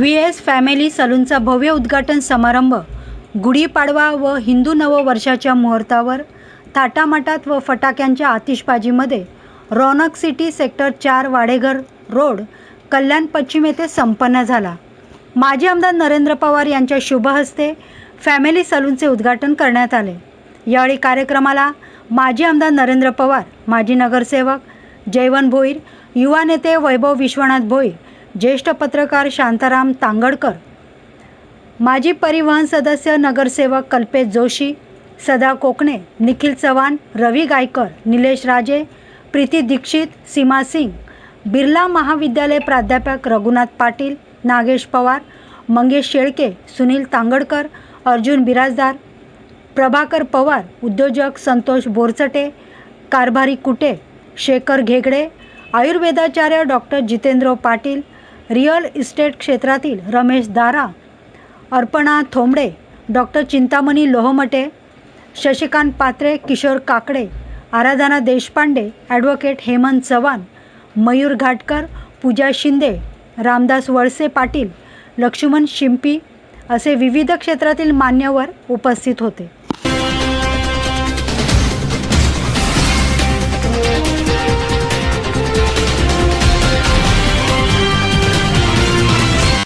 V S family सलूनचा भव्य उद्घाटन समारंभ गुढीपाडवा व हिंदू नववर्षाच्या मुहूर्तावर थाटामाटात व फटाक्यांच्या आतिषबाजीमध्ये रौनक सिटी सेक्टर चार वाडेघर रोड कल्याण पश्चिम येथे संपन्न झाला. माजी आमदार नरेंद्र पवार यांच्या शुभ हस्ते फॅमिली सलूनचे उद्घाटन करण्यात आले. यावेळी कार्यक्रमाला माजी आमदार नरेंद्र पवार माजी नगरसेवक जयवंत भोईर युवा नेते वैभव विश्वनाथ भोईर ज्येष्ठ पत्रकार शांताराम तांगडकर माजी परिवहन सदस्य नगरसेवक कल्पेश जोशी सदा कोकणे निखिल चव्हाण रवी गायकर निलेश राजे प्रीती दीक्षित सीमा सिंग बिर्ला महाविद्यालय प्राध्यापक रघुनाथ पाटील नागेश पवार मंगेश शेळके सुनील तांगडकर अर्जुन बिराजदार प्रभाकर पवार उद्योजक Santosh Borchate Karbhari Kute Shekhar Ghegade आयुर्वेदाचार्य doctor Jitendra Patil real estate क्षेत्रातील रमेश दारा अर्पणा थोंबडे डॉक्टर चिंतामणी लोहमटे शशिकांत पात्रे किशोर काकडे आराधना देशपांडे ॲडव्होकेट हेमंत चव्हाण मयूर घाटकर पूजा शिंदे रामदास वळसे पाटील लक्ष्मण शिंपी असे विविध क्षेत्रातील मान्यवर उपस्थित होते.